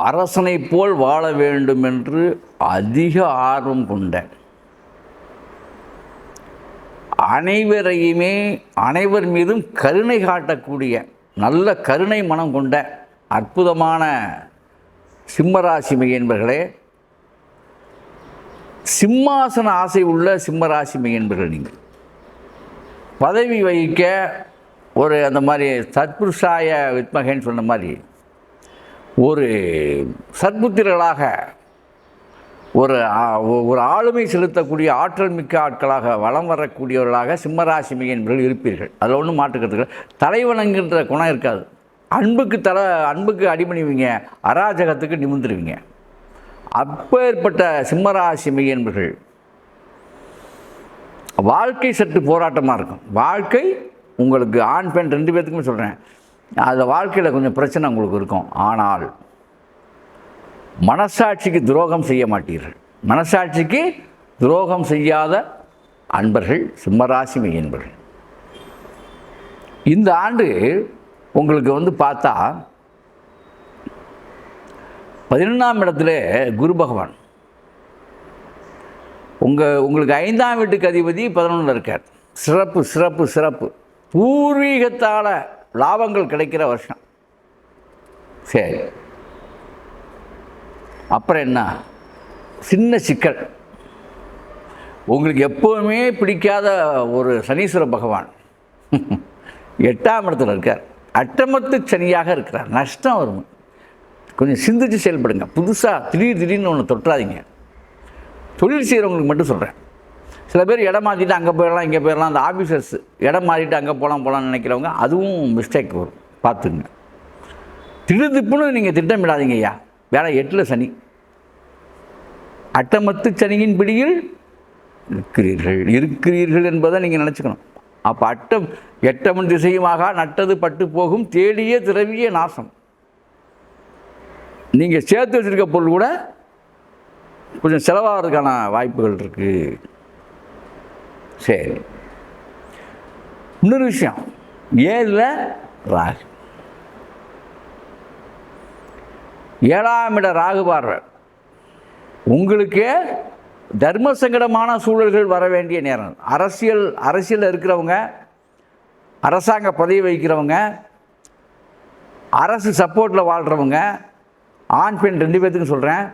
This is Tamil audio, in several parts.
அரசனை போல் வாழ வேண்டும் என்று அதிக ஆர்வம் கொண்ட அனைவரையுமே அனைவர் மீதும் கருணை காட்டக்கூடிய நல்ல கருணை மனம் கொண்ட அற்புதமான சிம்மராசிமை என்பர்களே சிம்மாசன ஆசை உள்ள சிம்மராசிமை என்பர்கள் நீங்கள். பதவி வகிக்க ஒரு அந்த மாதிரி தற்புருஷாய வித்மகேன்னு சொன்ன மாதிரி ஒரு சத்புத்திரர்களாக ஒரு ஒரு ஆளுமை செலுத்தக்கூடிய ஆற்றல் மிக்க ஆட்களாக வலம் வரக்கூடியவர்களாக சிம்மராசிமை என்பவர்கள் இருப்பீர்கள். அதில் ஒன்றும் மாற்றுக்கிறதுக்கு தலைவணங்குன்ற குணம் இருக்காது. அன்புக்கு தலை அன்புக்கு அடிமணிவீங்க அராஜகத்துக்கு நிமிந்துருவீங்க அப்பேற்பட்ட சிம்மராசிமை என்பர்கள் வாழ்க்கை சற்று போராட்டமாக இருக்கும். வாழ்க்கை உங்களுக்கு ஆண் பெண் ரெண்டு பேர்த்துக்குமே சொல்கிறேன் அதில் வாழ்க்கையில் கொஞ்சம் பிரச்சனை உங்களுக்கு இருக்கும். ஆனால் மனசாட்சிக்கு துரோகம் செய்ய மாட்டீர்கள். மனசாட்சிக்கு துரோகம் செய்யாத அன்பர்கள் சிம்மராசிமை என்பர்கள் இந்த ஆண்டு உங்களுக்கு வந்து பார்த்தா பதினொன்றாம் இடத்துல குரு பகவான். உங்கள் உங்களுக்கு ஐந்தாம் வீட்டுக்கு அதிபதி பதினொன்றில் இருக்கார். சிறப்பு சிறப்பு சிறப்பு. பூர்வீகத்தால் லாபங்கள் கிடைக்கிற வருஷம். சரி. அப்புறம் என்ன? சின்ன சிக்கல். உங்களுக்கு எப்போவுமே பிடிக்காத ஒரு சனீஸ்வர பகவான். எட்டாம் இடத்துல இருக்கார். அட்டமத்து சனியாக இருக்கிறார். நஷ்டம் வரும். கொஞ்சம் சிந்திச்சு செயல்படுங்க. புதுசாக திடீர் திடீர்னு ஒன்று தொட்டுறாதீங்க தொழில் செய்கிறவங்களுக்கு மட்டும் சொல்கிறேன் சில பேர் இடம் மாற்றிட்டு அங்கே போயிடலாம் இங்கே போயிடலாம். அந்த ஆஃபீஸர்ஸ் இடம் மாறிட்டு அங்கே போகலாம் போகலாம்னு நினைக்கிறவங்க அதுவும் மிஸ்டேக் வரும். பார்த்துங்க. திருதிப்புன்னு நீங்கள் திட்டமிடாதீங்க ஐயா. வேலை எட்டில் சனி. அட்டமத்து சனியின் பிடியில் இருக்கிறீர்கள். இருக்கிறீர்கள் என்பதை நீங்கள் நினச்சிக்கணும். அப்போ அட்டம் எட்டமன் திசையுமாக நட்டது பட்டு போகும் தேடிய திரவிய நாசம். நீங்கள் சேர்த்து வச்சிருக்க பொருள் கூட கொஞ்சம் செலவாகிறதுக்கான வாய்ப்புகள் இருக்குது சரி. இன்னொரு விஷயம். ஏழில் ராகு. ஏழாம் இட ராகு பார்வை. உங்களுக்கு தர்ம சங்கடமான சூழல்கள் வர வேண்டிய நேரம். அரசியல் அரசியலில் இருக்கிறவங்க அரசாங்க பதவி வகிக்கிறவங்க அரசு சப்போர்ட்டில் வாழ்கிறவங்க ஆண் பெண் ரெண்டு பேர்த்துக்கும் சொல்கிறேன்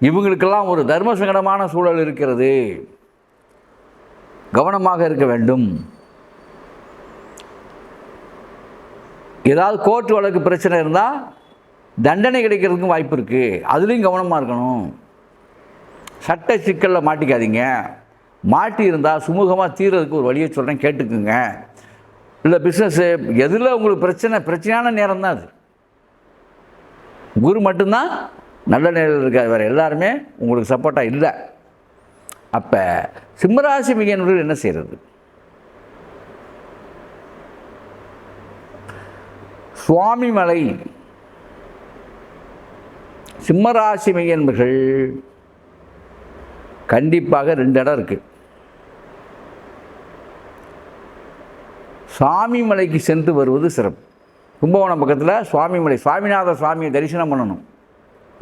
இவங்களுக்கெல்லாம் ஒரு தர்ம சங்கடமான சூழல் இருக்கிறது. கவனமாக இருக்க வேண்டும். ஏதாவது கோர்ட் வழக்கு பிரச்சனை இருந்தால் தண்டனை கிடைக்கிறதுக்கும் வாய்ப்பு இருக்குது அதுலேயும் கவனமாக இருக்கணும். சட்ட சிக்கலில் மாட்டிக்காதீங்க. மாட்டி இருந்தால் சுமூகமாக தீர்றதுக்கு ஒரு வழியை சொல்கிறேன் கேட்டுக்குங்க. இல்லை பிஸ்னஸ்ஸு எதில் உங்களுக்கு பிரச்சனை பிரச்சனையான நேரம் தான் அது. குரு மட்டும்தான் நல்ல நிலையில் இருக்காது வேறு எல்லாருமே உங்களுக்கு சப்போர்ட்டாக இல்லை. அப்போ சிம்மராசி மிகனர்கள் என்ன செய்கிறது சுவாமி மலை. சிம்மராசி மிகன்பர்கள் கண்டிப்பாக ரெண்டு இடம் இருக்குது சுவாமி மலைக்கு சென்று வருவது சிறப்பு. கும்பகோணம் பக்கத்தில் சுவாமி மலை. சுவாமிநாத சுவாமியை தரிசனம் பண்ணணும்.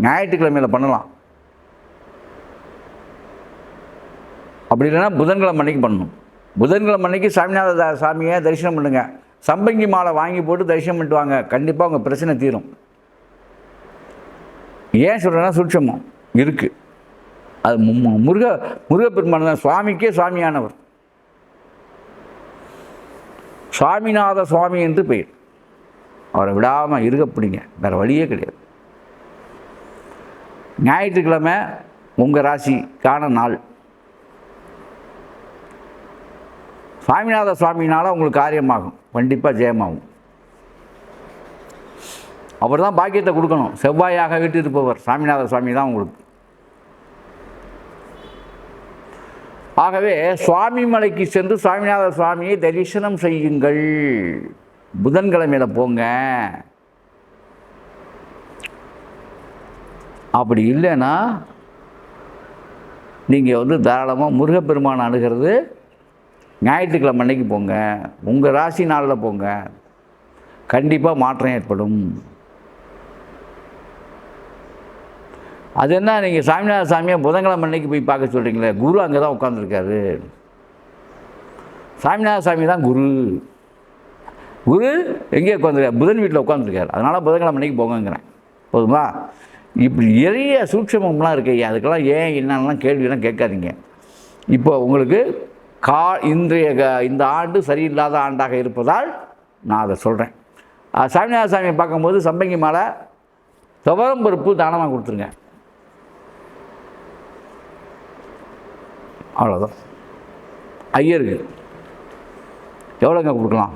ஞாயிற்றுக்கிழமையில் பண்ணலாம். அப்படி இல்லைன்னா புதன்கிழமை அன்னைக்கு பண்ணணும். புதன்கிழமை அன்னைக்கு சாமிநாத சாமியை தரிசனம் பண்ணுங்கள் சம்பங்கி மாலை வாங்கி போட்டு தரிசனம் பண்ணிட்டு வாங்க. கண்டிப்பாக உங்கள் பிரச்சனை தீரும். ஏன் சொல்கிறேன்னா சூட்சமம். இருக்குது அது மு- முருக முருகப்பெருமான் தான். சுவாமிக்கே சுவாமியானவர். சுவாமிநாத சுவாமி என்று பெயர். அவரை விடாமல் இருக்கப்படுங்க பிடிங்க. வேறு வழியே கிடையாது. ஞாயிற்றுக்கிழமை உங்கள் ராசிக்கான நாள். சுவாமிநாத சுவாமினால உங்களுக்கு காரியமாகும். கண்டிப்பாக ஜெயமாகும். அவர் தான் பாக்கியத்தை கொடுக்கணும். செவ்வாயாக வீட்டிருப்பவர் சாமிநாத சுவாமி தான் உங்களுக்கு. ஆகவே சுவாமி மலைக்கு சென்று சுவாமிநாத சுவாமியை தரிசனம் செய்யுங்கள். புதன்கிழமையில் போங்க. அப்படி இல்லைன்னா நீங்கள் வந்து தாராளமாக முருகப்பெருமான் அணுகிறது. ஞாயிற்றுக்கிழமை அன்னைக்கு போங்க. உங்கள் ராசி நாளில் போங்க. கண்டிப்பாக மாற்றம் ஏற்படும். அது என்ன நீங்கள் சாமிநாத சாமியை புதன்கிழமை அன்னைக்கு போய் பார்க்க சொல்கிறீங்களே குரு அங்கே தான் உட்காந்துருக்காரு சாமிநாத சாமி தான் குரு. குரு எங்கே உட்காந்துருக்கார் புதன் வீட்டில் உட்காந்துருக்காரு அதனால் புதன்கிழமை அன்னைக்கு போங்கங்கிறேன். போதுமா? இப்படி நிறைய சூட்சமம்லாம் இருக்கு ஐயா. அதுக்கெல்லாம் ஏன் என்னென்னலாம் கேள்வியெல்லாம் கேட்காதீங்க. இப்போ உங்களுக்கு கா இன்றைய க- இந்த ஆண்டு சரியில்லாத ஆண்டாக இருப்பதால் நான் அதை சொல்கிறேன் சாமிநாத சாமியை பார்க்கும்போது சம்பங்கி மாலை துவரம் பருப்பு தானமாக கொடுத்துருங்க. அவ்வளோதான் ஐயருக்கு. எவ்வளோங்க கொடுக்கலாம்?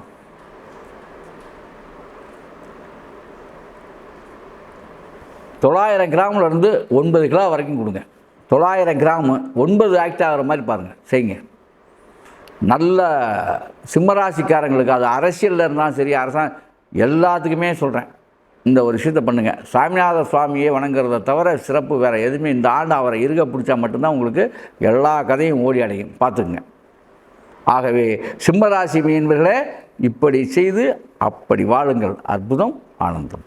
தொள்ளாயிரம் கிராமில் இருந்து ஒன்பது கிலோ வரைக்கும் கொடுங்க. தொள்ளாயிரம் கிராம் ஒன்பது ஆக்ட் ஆகிற மாதிரி பாருங்கள் செய்யுங்க. நல்ல சிம்மராசிக்காரங்களுக்கு அது அரசியலில் இருந்தாலும் சரி அரசாங்க எல்லாத்துக்குமே சொல்கிறேன் இந்த ஒரு விஷயத்தை பண்ணுங்கள் சாமிநாத சுவாமியை வணங்குறத தவிர சிறப்பு வேறு எதுவுமே இந்த ஆண்டு அவரை இருக பிடிச்சா மட்டும்தான் உங்களுக்கு எல்லா கதையும் ஓடி அடையும் பார்த்துக்குங்க. ஆகவே சிம்மராசி மீன்பர்களே இப்படி செய்து அப்படி வாழுங்கள். அற்புதம் ஆனந்தம்.